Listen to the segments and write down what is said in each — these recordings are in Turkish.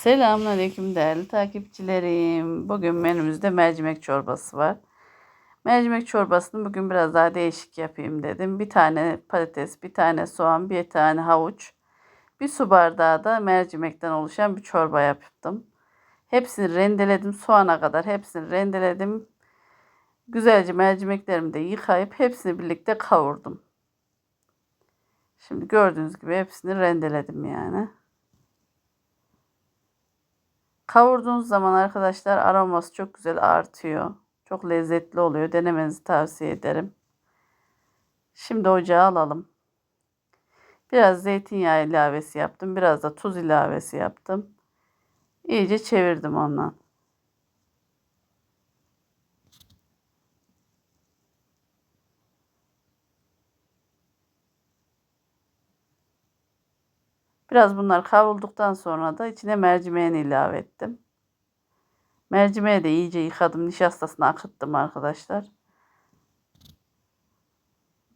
Selamünaleyküm değerli takipçilerim. Bugün menümüzde mercimek çorbası var. Mercimek çorbasını bugün biraz daha değişik yapayım dedim. Bir tane patates, bir tane soğan, bir tane havuç, bir su bardağı da mercimekten oluşan bir çorba yaptım. Hepsini rendeledim soğana kadar hepsini rendeledim. Güzelce mercimeklerimi de yıkayıp hepsini birlikte kavurdum. Şimdi gördüğünüz gibi hepsini rendeledim yani. Kavurduğunuz zaman arkadaşlar aroması çok güzel artıyor. Çok lezzetli oluyor. Denemenizi tavsiye ederim. Şimdi ocağa alalım. Biraz zeytinyağı ilavesi yaptım. Biraz da tuz ilavesi yaptım. İyice çevirdim ondan. Biraz bunlar kavrulduktan sonra da içine mercimeğini ilave ettim. Mercimeği de iyice yıkadım. Nişastasını akıttım arkadaşlar.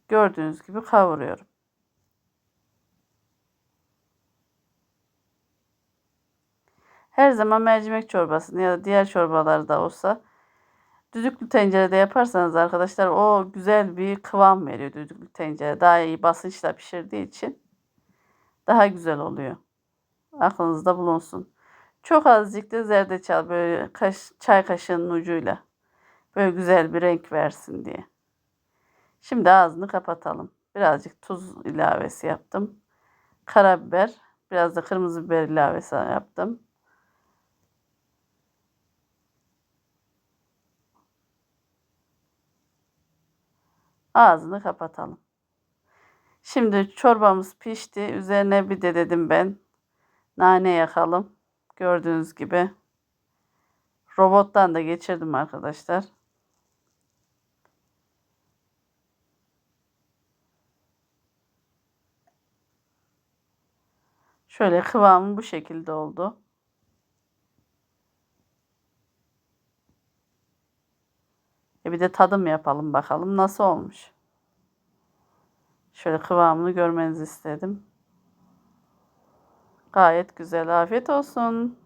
Gördüğünüz gibi kavuruyorum. Her zaman mercimek çorbasını ya da diğer çorbalarda olsa düdüklü tencerede yaparsanız arkadaşlar o güzel bir kıvam veriyor düdüklü tencere. Daha iyi basınçla pişirdiği için daha güzel oluyor. Aklınızda bulunsun. Çok azıcık da zerdeçal böyle kaş, çay kaşığının ucuyla. Böyle güzel bir renk versin diye. Şimdi ağzını kapatalım. Birazcık tuz ilavesi yaptım. Karabiber, biraz da kırmızı biber ilavesi yaptım. Ağzını kapatalım. Şimdi çorbamız pişti. Üzerine bir de dedim ben nane yakalım. Gördüğünüz gibi. Robottan da geçirdim arkadaşlar. Şöyle kıvamı bu şekilde oldu. E bir de tadım yapalım bakalım nasıl olmuş. Şöyle kıvamını görmenizi istedim. Gayet güzel. Afiyet olsun.